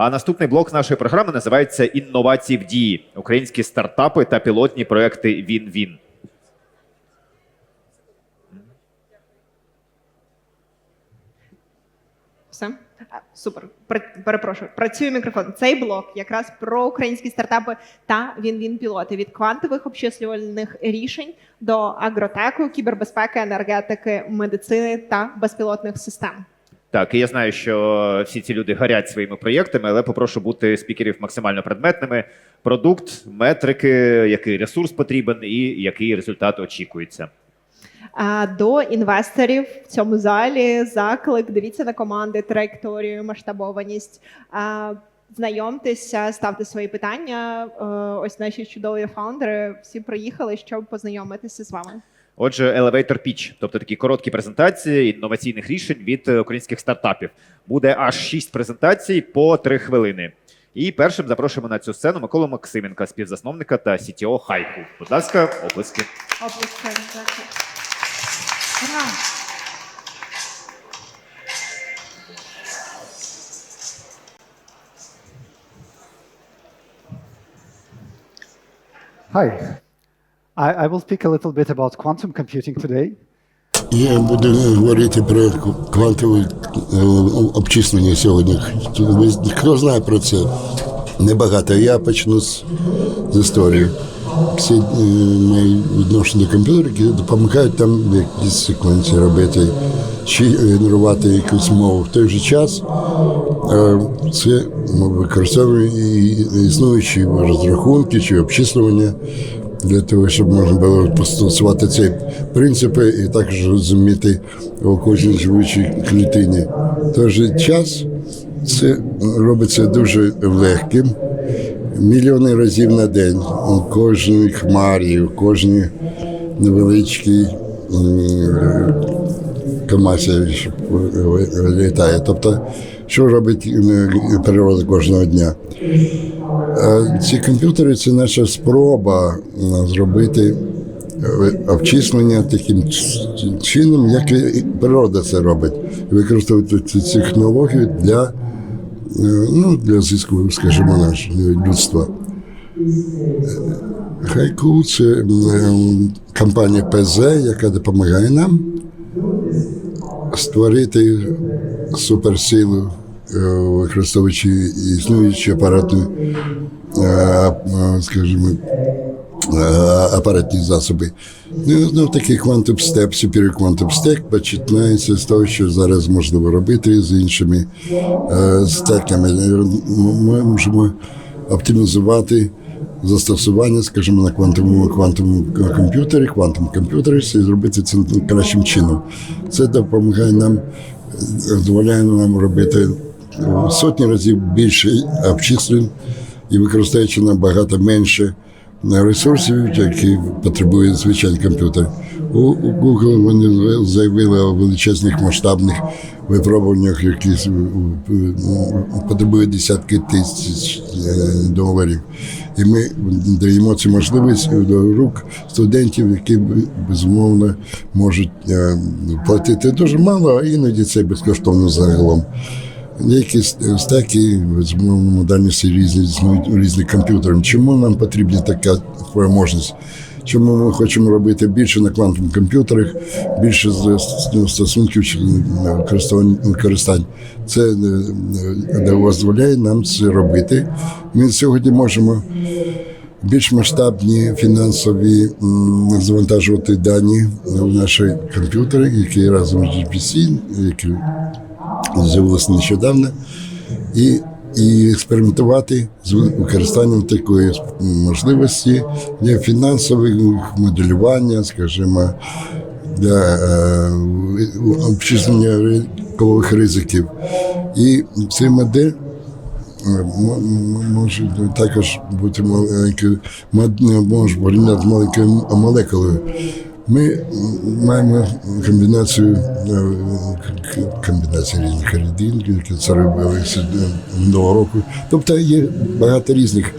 А наступний блок нашої програми називається Інновації в дії. Українські стартапи та пілотні проекти Він-Він. Все? А, Супер. Перепрошую. Працює мікрофон. Цей блок якраз про українські стартапи та він-він пілоти від квантових обчислювальних рішень до агротеку, кібербезпеки, енергетики, медицини та безпілотних систем. Так, і я знаю, що всі ці люди горять своїми проєктами, але попрошу бути спікерів максимально предметними. Продукт, метрики, який ресурс потрібен і який результат очікується. До інвесторів в цьому залі заклик. Дивіться на команди, траєкторію, масштабованість. Знайомтеся, ставте свої питання. Е, Ось наші чудові фаундери всі приїхали, щоб познайомитися з вами. Отже, elevator pitch, тобто такі короткі презентації інноваційних рішень від е, українських стартапів. Буде аж шість презентацій по три хвилини. І першим запрошуємо на цю сцену Миколу Максименка, співзасновника та CTO Хайку. Будь ласка, оплески. Оплески. Дякую. Ура! Hi. I, I will speak a little bit about quantum computing today. Я буду говорити про квантове обчислення сьогодні. Хто знає про це? Небагато. Я почну з, з історії. Всі е, мої відношення до комп'ютерів допомагають там якісь секвенції робити чи генерувати якусь мову. В той же час е, це і існуючі розрахунки чи обчислювання для того, щоб можна було застосувати ці принципи і також розуміти у кожній живучій клітині. Же час це робиться дуже легким. Мільйони разів на день у кожній хмарі, у кожній невеличкій Камасі літає. Тобто, що робить е, природа кожного дня? Е, Ці комп'ютери це наша спроба е, зробити е, обчислення таким чином, як і природа це робить. Використовувати цю технологію для, ну, для зв'язку, скажімо, нашого людства. Хайку це компанія ПЗ, яка допомагає нам створити суперсилу, використовуючи існуючі апаратні, е, е, скажімо, е, апаратні засоби. Ну, ну такий Quantum Step, Superior Quantum Stack починається з того, що зараз можливо робити з іншими е, стеками. Ми можемо оптимізувати застосування, скажімо, на квантовому квантовому комп'ютері, квантовому комп'ютері і зробити це кращим чином. Це допомагає нам, дозволяє нам робити сотні разів більше обчислень і використовуючи набагато менше ресурсів, які потребує звичайний комп'ютер. У, Google вони заявили о величезних масштабних випробуваннях, які потребують десятки тисяч е, доларів. І ми даємо цю можливість до рук студентів, які безумовно можуть е, платити дуже мало, а іноді це безкоштовно загалом. Деякі стеки, безумовно, модальності різні існують у різних комп'ютерів. Чому нам потрібна така спроможність? Чому ми хочемо робити більше на квантових комп'ютерах, більше з- з- стосунків чи е, використань? Це е, дозволяє нам це робити. Ми сьогодні можемо більш масштабні фінансові завантажувати дані в наші комп'ютери, які разом з GPC, які з'явилося нещодавно, і, і експериментувати з використанням такої можливості для фінансового моделювання, скажімо, для е, обчислення ринкових ризиків. І цей модель е, може також бути маленькою, може з маленькою молекулою. Ми маємо комбінацію е, комбінацію різних рідин, це робилися минулого року. Тобто є багато різних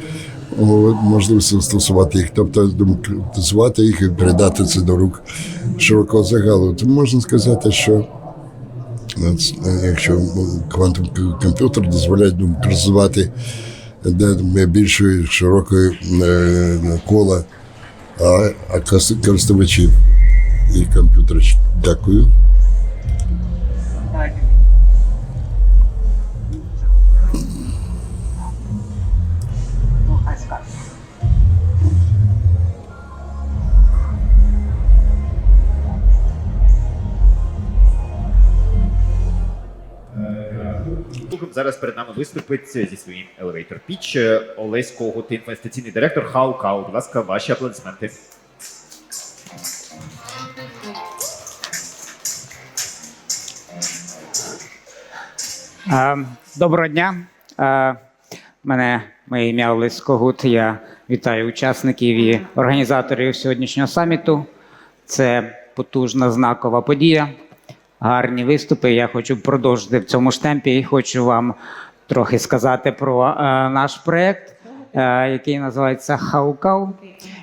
можливостей застосувати їх, тобто демократизувати їх і передати це до рук широкого загалу. Тому можна сказати, що Е, Якщо квантовий комп'ютер дозволяє для більшої широкої е, кола а, користувачів і комп'ютерів. Дякую. Зараз перед нами виступить зі своїм Elevator Pitch Олесь Когут, інвестиційний директор Хаукау. Будь ласка, ваші аплодисменти. Е, Доброго дня. Е, Мене моє ім'я Олесь Когут. Я вітаю учасників і організаторів сьогоднішнього саміту. Це потужна знакова подія. Гарні виступи. Я хочу продовжити в цьому ж темпі і хочу вам трохи сказати про е, наш проект, е, який називається Хаукау.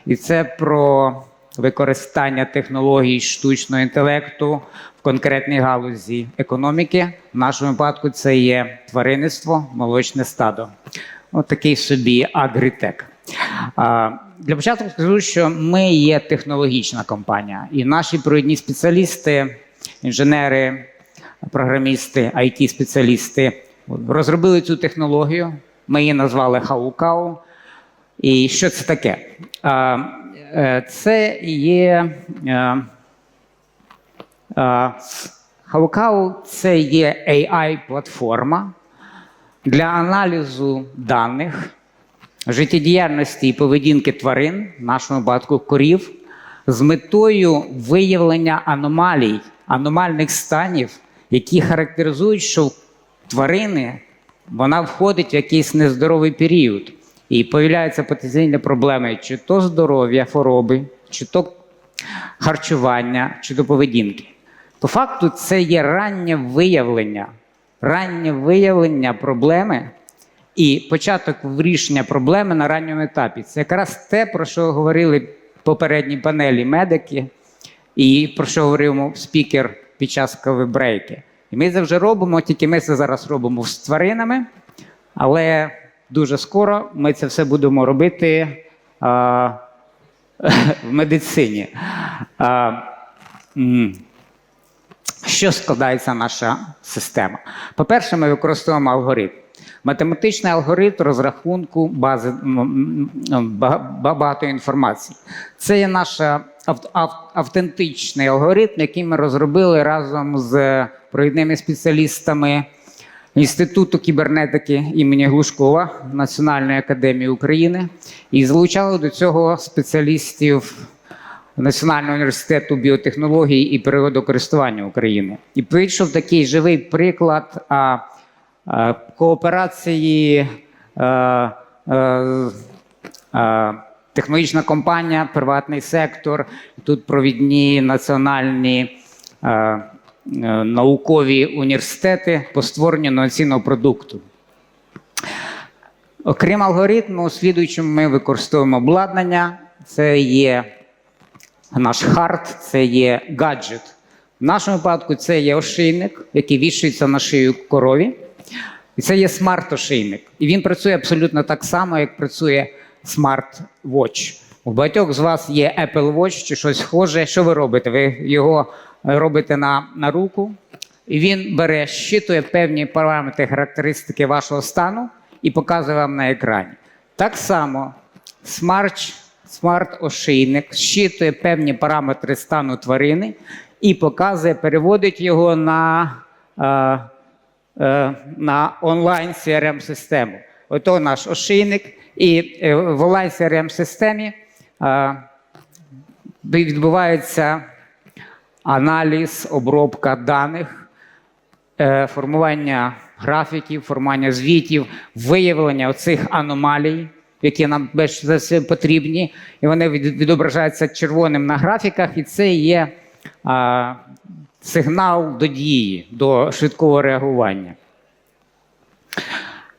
І це про використання технологій штучного інтелекту в конкретній галузі економіки. В нашому випадку це є тваринництво, молочне стадо. От собі агрітек. Для початку скажу, що ми є технологічна компанія, і наші провідні спеціалісти, інженери, програмісти, it спеціалісти розробили цю технологію. Ми її назвали Хаукау. І що це таке? Е, Це є е, е, Хаукау це є AI-платформа для аналізу даних життєдіяльності і поведінки тварин, в нашому випадку корів, з метою виявлення аномалій, аномальних станів, які характеризують, що тварини вона входить в якийсь нездоровий період. І появляються потенційні проблеми чи то здоров'я, хвороби, чи то харчування, чи то поведінки. По факту, це є раннє виявлення, раннє виявлення проблеми і початок вирішення проблеми на ранньому етапі. Це якраз те, про що говорили попередній панелі медики, і про що говорив спікер під час кавибрейки. І ми це вже робимо, тільки ми це зараз робимо з тваринами, але дуже скоро ми це все будемо робити а, в медицині. А. Що складається наша система? По-перше, ми використовуємо алгоритм. Математичний алгоритм розрахунку бази м, м, ба- ба- багатої інформації. Це є наш ав- автентичний алгоритм, який ми розробили разом з провідними спеціалістами Інституту кібернетики імені Глушкова Національної академії України і залучали до цього спеціалістів Національного університету біотехнологій і природокористування України. І вийшов такий живий приклад а, кооперації. А, а, а, Технологічна компанія, приватний сектор, тут провідні національні е, е, наукові університети по створенню інноваційного продукту. Окрім алгоритму, у слідуючому ми використовуємо обладнання. Це є наш хард, це є гаджет. В нашому випадку це є ошийник, який вішується на шию корові. І це є смарт-ошийник. І він працює абсолютно так само, як працює смарт-вотч. У багатьох з вас є Apple Watch чи щось схоже. Що ви робите? Ви його робите на, на руку, і він бере, щитує певні параметри характеристики вашого стану і показує вам на екрані. Так само смарт, смарт-ошийник щитує певні параметри стану тварини і показує, переводить його на. Е, на онлайн crm систему. Ото наш ошийник, і е, в онлайн crm системі відбувається аналіз, обробка даних, е, формування графіків, формування звітів, виявлення оцих аномалій, які нам більш за все потрібні, і вони відображаються червоним на графіках, і це є сигнал до дії, до швидкого реагування.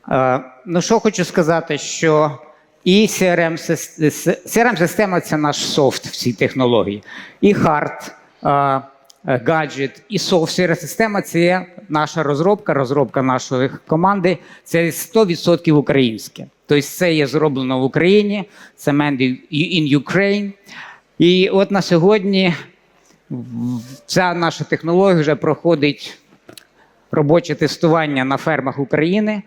Е, Ну, що хочу сказати, що і crm crm система це наш софт в цій технології, і хард, е, е, гаджет і софтвер система це наша розробка, розробка нашої команди. Це 100% українське. Тобто це є зроблено в Україні, це made in Ukraine. І от на сьогодні ця наша технологія вже проходить робоче тестування на фермах України.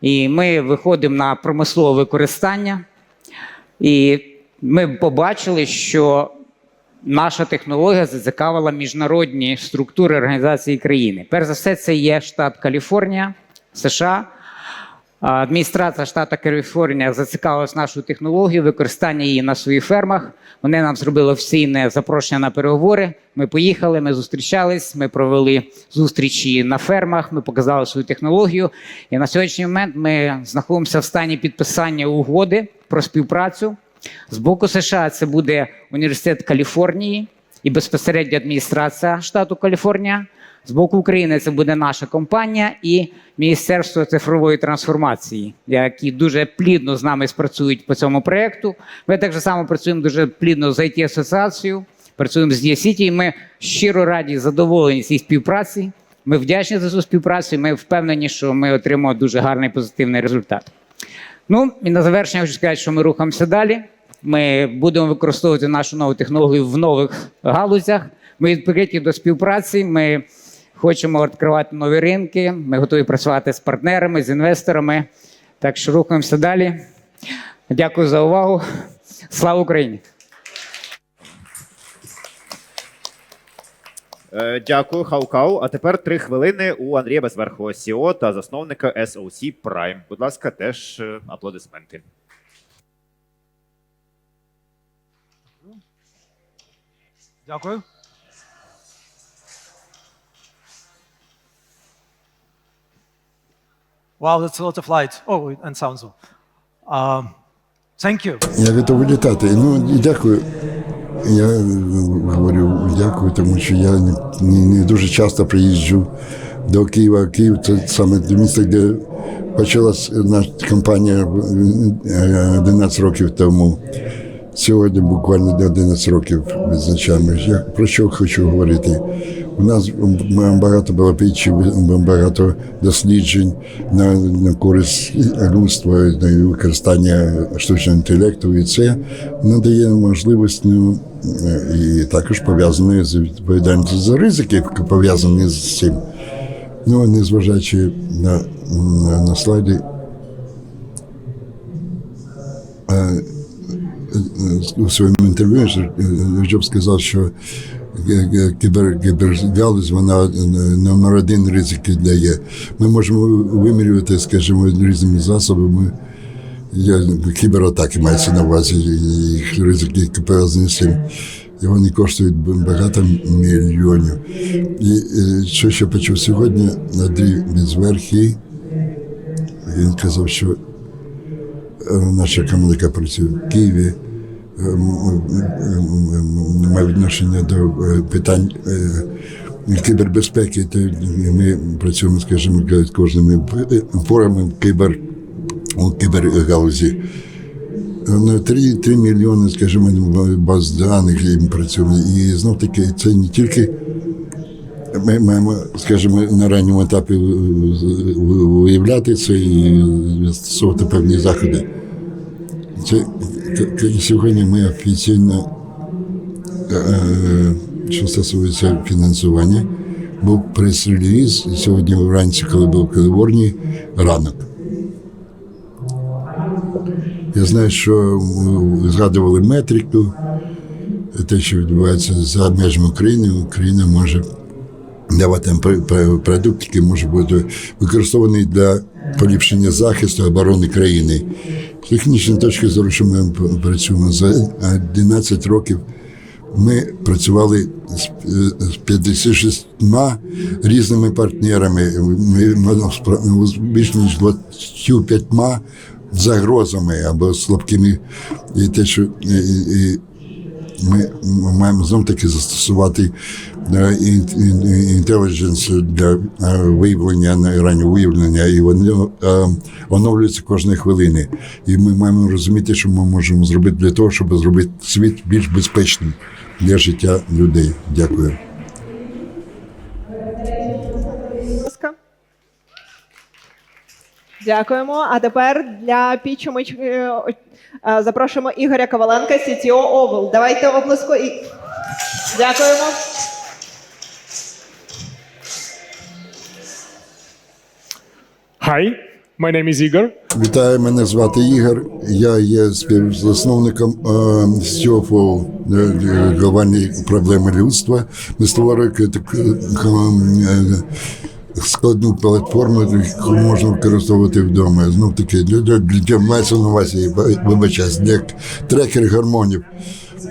І ми виходимо на промислове використання. І ми побачили, що наша технологія зацікавила міжнародні структури організації країни. Перш за все, це є штат Каліфорнія, США. Адміністрація штату Каліфорнія зацікавилась нашою технологією, використання її на своїх фермах. Вони нам зробили офіційне запрошення на переговори. Ми поїхали, ми зустрічались, ми провели зустрічі на фермах, ми показали свою технологію. І на сьогоднішній момент ми знаходимося в стані підписання угоди про співпрацю. З боку США це буде університет Каліфорнії і безпосередньо адміністрація штату Каліфорнія. З боку України це буде наша компанія і Міністерство цифрової трансформації, які дуже плідно з нами спрацюють по цьому проєкту. Ми так само працюємо дуже плідно з it асоціацією працюємо з Дія Сіті. І ми щиро раді задоволені цій співпраці. Ми вдячні за цю співпрацю. Ми впевнені, що ми отримаємо дуже гарний позитивний результат. Ну і на завершення хочу сказати, що ми рухаємося далі. Ми будемо використовувати нашу нову технологію в нових галузях. Ми відкриті до співпраці. Ми хочемо відкривати нові ринки. Ми готові працювати з партнерами, з інвесторами. Так що рухаємося далі. Дякую за увагу. Слава Україні! Е, Дякую, Хаукау. А тепер три хвилини у Андрія Безверхового СІО та засновника SOC Prime. Будь ласка, теж е, аплодисменти. Дякую. Wow, that's a lot of light. Oh, and sounds. Um, thank you. Я готовий літати. Ну, і дякую. Я е, говорю дякую, тому що я не, не, дуже часто приїжджу до Києва. Київ це саме те місце, де почалась наша кампанія е, 11 років тому. Сьогодні буквально 11 років відзначаємо. Я про що хочу говорити? У нас багато було пічів, багато досліджень на, на користь людства, на використання штучного інтелекту, і це надає можливість ну, і також пов'язане з відповідальністю за ризики, пов'язані з цим. Ну, незважаючи на, на, на слайді. е, у своєму інтерв'ю Жоб сказав, що кібер, кібергалузь, вона номер один ризики дає. Ми можемо вимірювати, скажімо, різними засобами. Я, кібератаки мається на увазі, їх ризики пов'язані з цим. І вони коштують багато мільйонів. І е, що ще почув сьогодні, Андрій Безверхий, він казав, що е, наша команда, працює в Києві, е, має відношення до е, питань е, кібербезпеки. То ми працюємо, скажімо, з кожними порами кібер, у кібергалузі. Ну, 3, 3 мільйони, скажімо, баз даних ми працюємо. І знов таки це не тільки ми маємо, скажімо, на ранньому етапі виявляти це і застосовувати певні заходи. Це сьогодні ми офіційно, е, що стосується фінансування, був прес-реліз сьогодні вранці, коли був в Каліфорнії, ранок. Я знаю, що згадували метрику, те, що відбувається за межами України, Україна може давати продукт, який може бути використаний для поліпшення захисту оборони країни. З технічної точки зору, що ми працюємо за 11 років. Ми працювали з е, 56 різними партнерами. Ми спра- з більш ніж 25 загрозами або слабкими. І те, що і, і, ми маємо знов таки застосувати Е, інтелідженс для е, виявлення раннього виявлення, і воно е, оновлюється кожної хвилини. І ми маємо розуміти, що ми можемо зробити для того, щоб зробити світ більш безпечним для життя людей. Дякую. Дякуємо. А тепер для пічу ми запрошуємо Ігоря Коваленка, CTO Овел. Давайте обласку і дякуємо. Hi, my name is Igor. Вітаю, мене звати Ігор. Я є співзасновником е, глобальні проблеми людства. Ми створюємо таку е, складну платформу, яку можна використовувати вдома. Знов таки для, мається на увазі, вибачаюсь, для трекер гормонів.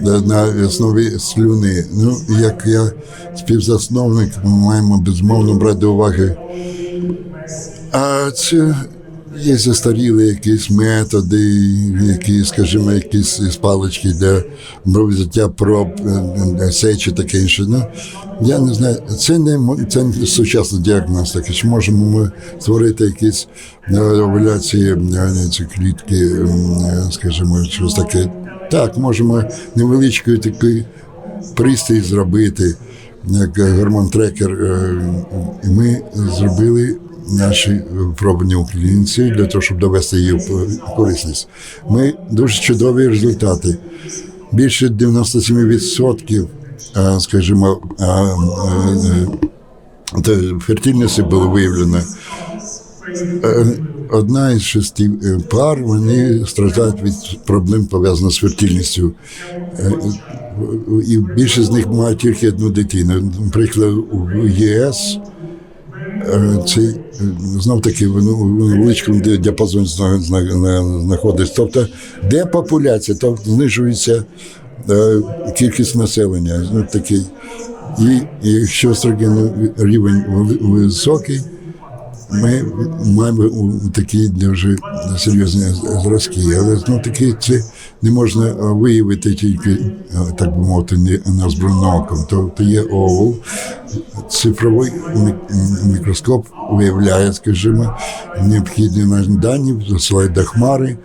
на- основі слюни. Ну, як я співзасновник, ми маємо безумовно брати уваги а це є застарілі якісь методи, які, скажімо, якісь палички для взяття проб, сечі таке інше. Ну, я не знаю, це не це не сучасна діагностика. Чи можемо ми створити якісь е, овуляції е, ці клітки, е, скажімо, щось таке. Так, можемо невеличкий такий пристрій зробити, як гормон-трекер. е, І ми зробили наші пробні у клініці для того, щоб довести її в корисність. Ми дуже чудові результати. Більше 97%, е, скажімо, е, е, е, фертильності було виявлено. Е, Одна із шести е, пар вони страждають від проблем пов'язаних з фертильністю. Е, І більшість з них мають тільки одну дитину. Наприклад, у ЄС е, це знов таки в невеличкому ді- діапазоні зна- зна- зна- знаходиться. Тобто депопуляція, то знижується е, кількість населення. Знов такий. І якщо естроген рівень високий, ми маємо такі дуже серйозні зразки, але ну, таки це не можна виявити тільки, так би мовити, не неозброєним оком. Тобто є овул, цифровий мікроскоп виявляє, скажімо, необхідні дані, засилає до хмари,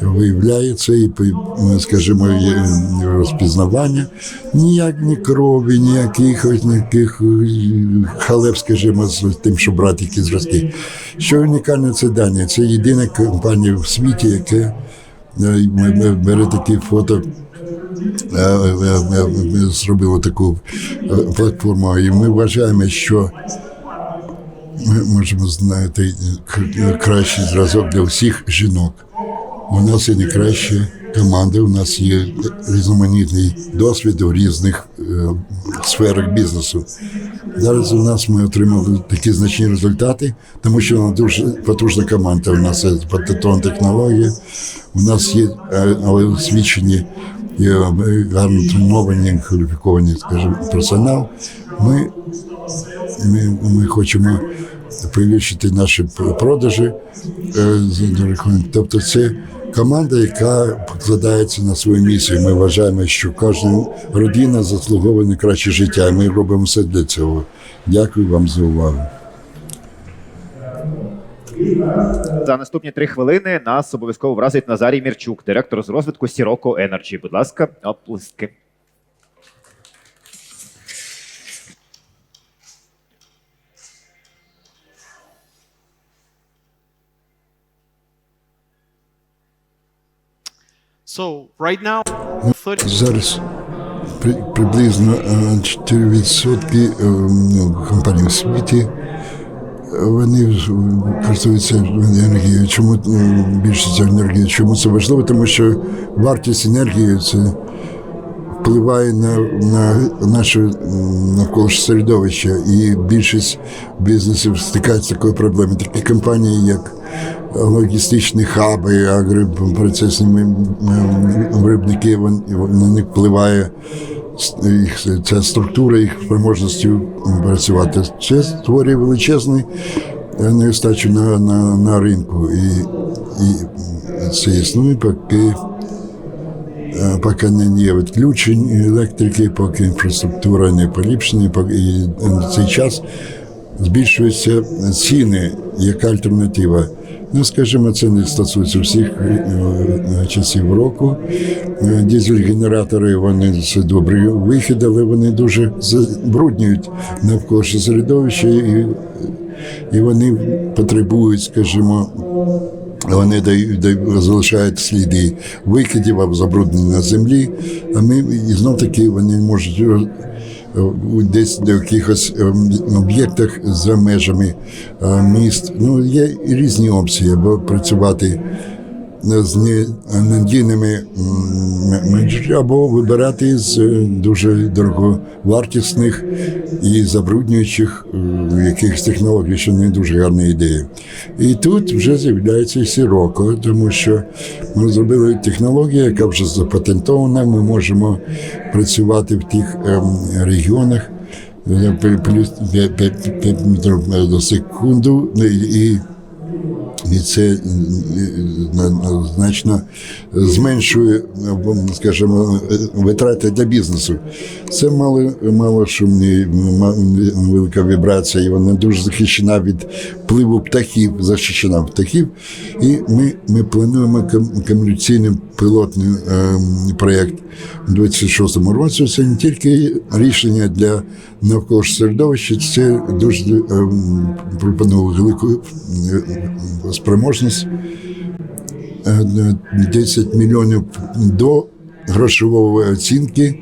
виявляє це і, пи- скажімо, розпізнавання. Ніяк ні крові, ніяких ніяких халеп, скажімо, з тим, що брати які зразки. Що унікальне це дані. Це єдина компанія в світі, яка е, бере такі фото е, е, ми зробили таку платформу, і ми вважаємо, що ми можемо знайти кращий зразок для всіх жінок. У нас є найкраща команда, у нас є різноманітний досвід у різних е, сферах бізнесу. Зараз у нас ми отримали такі значні результати, тому що нас дуже потужна команда. У нас є технологія, у нас є е, але освічені е, гарно треновані, кваліфіковані, скажімо, персонал. Ми ми, ми хочемо підвищити наші продажі. е. Тобто це команда, яка покладається на свою місію. Ми вважаємо, що кожна родина заслуговує на краще життя. і Ми робимо все для цього. Дякую вам за увагу. За наступні три хвилини нас обов'язково вразить Назарій Мірчук, директор з розвитку Сіроко Енерджі. Будь ласка, оплески. So right now, 30 Зараз при, приблизно е, 4% е, ну, компаній у світі е, вони е, користуються енергією. Чому е, більшість енергії? Чому це важливо? Тому що вартість енергії це впливає на, на наше навколишнє середовище, і більшість бізнесів стикають з такою проблемою. Такі компанії, як логістичні хаби, агропроцесні виробники, на них впливає їх, ця структура їх спроможності працювати. Це створює величезний е, нестачу на, на, на ринку. І, і це існує, поки Е, поки не є відключень електрики, поки інфраструктура не поліпшена, поки і на цей час збільшуються ціни як альтернатива. Ну, скажімо, це не стосується всіх часів року. Е, Дізель-генератори вони це добрий вихід, але вони дуже забруднюють навколишнє середовище і і вони потребують, скажімо, вони дають, дають- залишають сліди викидів або забруднення землі, а ми і знов таки вони можуть десь до якихось ем, об'єктах за межами е, міст. Ну, є різні опції, або працювати з ненадійними або вибирати з е, дуже дороговартісних і забруднюючих е, якихось технологій, що не дуже гарна ідея. І тут вже з'являється сіроко, тому що ми зробили технологію, яка вже запатентована. Ми можемо працювати в тих ем, регіонах е, плюс 5 метрів на секунду і. І це е, на- значно зменшує, е, скажімо, е, витрати для бізнесу. Це мало, мало шумні, велика вібрація, і вона дуже захищена від впливу птахів, захищена птахів. І ми, ми плануємо ком- комерційний пілотний е, проєкт у 26-му році. Це не тільки рішення для навколишнього середовища, це дуже е, пропонує велику е, спроможність е, 10 мільйонів до грошової оцінки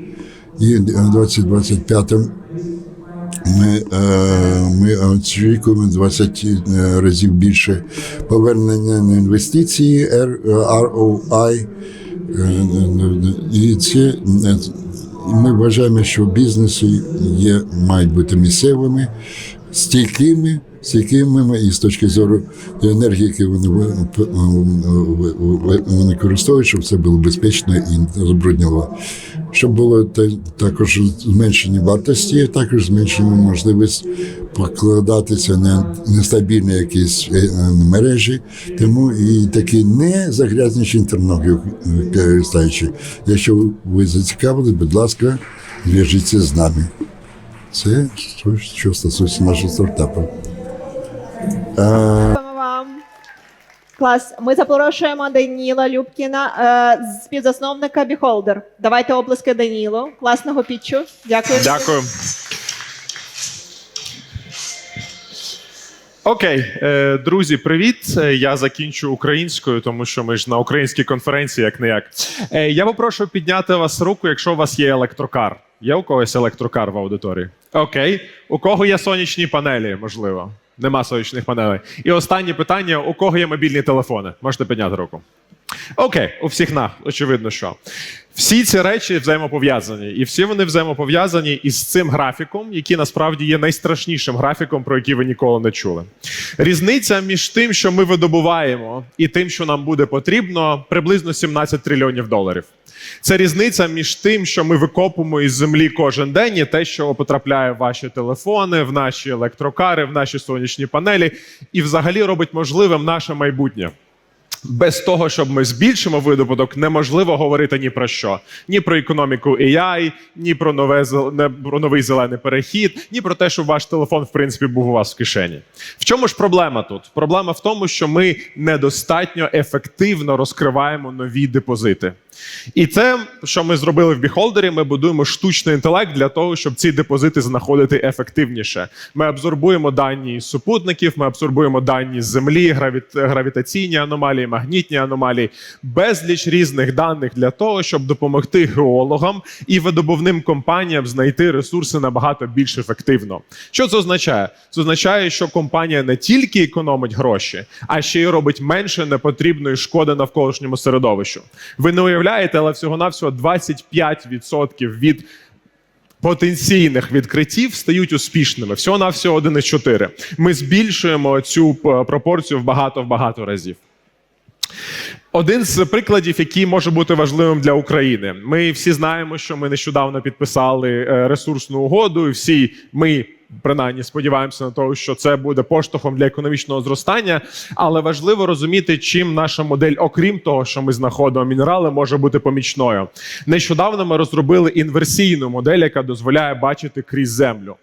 і в 2025 ми, е, ми очікуємо 20 разів більше повернення на інвестиції ROI. Е, І це е, ми вважаємо, що бізнеси є, мають бути місцевими, стійкими, стійкими і з точки зору енергії, яку вони, ви- вони користують, щоб це було безпечно і не забруднювало. Щоб було та- також зменшення вартості, також зменшення можливість покладатися на нестабільні якісь е, е, мережі, тому і такі не загрязніші технології користуючи. Якщо ви зацікавились, будь ласка, зв'яжіться з нами. Це що стосується нашого стартапу. Вам. Клас. Ми запрошуємо Даніла Любкіна, е, співзасновника Beholder. Давайте оплески Данілу. Класного пітчу. Дякую. Дякую. Окей, е, друзі, привіт. Е, Я закінчу українською, тому що ми ж на українській конференції, як не як. Е, я попрошу підняти вас руку, якщо у вас є електрокар. Є у когось електрокар в аудиторії? Окей. У кого є сонячні панелі, можливо? Нема сонячних панелей. І останнє питання: у кого є мобільні телефони? Можете підняти руку. Окей, у всіх на, очевидно, що. Всі ці речі взаємопов'язані, і всі вони взаємопов'язані із цим графіком, який насправді є найстрашнішим графіком, про який ви ніколи не чули. Різниця між тим, що ми видобуваємо, і тим, що нам буде потрібно, приблизно 17 трильйонів доларів. Це різниця між тим, що ми викопуємо із землі кожен день, і те, що потрапляє в ваші телефони, в наші електрокари, в наші сонячні панелі, і взагалі робить можливим наше майбутнє. Без того, щоб ми збільшимо видобуток, неможливо говорити ні про що: ні про економіку AI, ні про нове не про новий зелений перехід, ні про те, щоб ваш телефон в принципі був у вас в кишені. В чому ж проблема тут? Проблема в тому, що ми недостатньо ефективно розкриваємо нові депозити. І це, що ми зробили в біхолдері, ми будуємо штучний інтелект для того, щоб ці депозити знаходити ефективніше. Ми абсорбуємо дані з супутників, ми абсорбуємо дані з землі, гравіт, гравітаційні аномалії, магнітні аномалії, безліч різних даних для того, щоб допомогти геологам і видобувним компаніям знайти ресурси набагато більш ефективно. Що це означає? Це означає, що компанія не тільки економить гроші, а ще й робить менше непотрібної шкоди навколишньому середовищу. Ви не уявляєте, але всього-навсього 25% від потенційних відкриттів стають успішними. Всього на всього 1,4. Ми збільшуємо цю е, пропорцію в багато в багато разів. Один з прикладів, який може бути важливим для України. Ми всі знаємо, що ми нещодавно підписали е, ресурсну угоду, і всі ми. Принаймні сподіваємося на те, що це буде поштовхом для економічного зростання, але важливо розуміти, чим наша модель, окрім того, що ми знаходимо мінерали, може бути помічною. Нещодавно ми розробили інверсійну модель, яка дозволяє бачити крізь землю.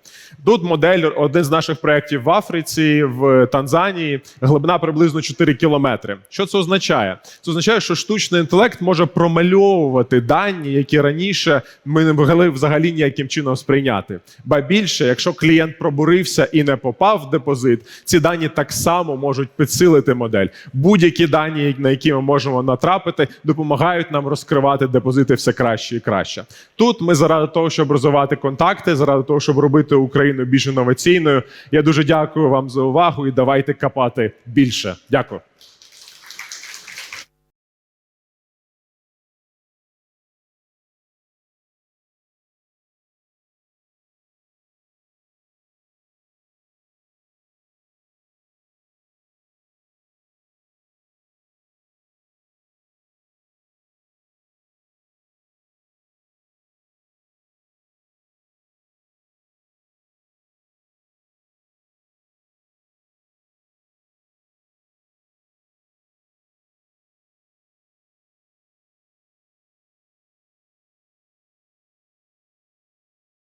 Тут модель, один з наших проєктів в Африці, в Танзанії, глибина приблизно 4 кілометри. Що це означає? Це означає, що штучний інтелект може промальовувати дані, які раніше ми не могли взагалі ніяким чином сприйняти. Ба більше, якщо клієнт пробурився і не попав в депозит, ці дані так само можуть підсилити модель. Будь-які дані, на які ми можемо натрапити, допомагають нам розкривати депозити все краще і краще. Тут ми заради того, щоб розвивати контакти, заради того, щоб робити Україну більш інноваційною. Я дуже дякую вам за увагу і давайте копати більше. Дякую.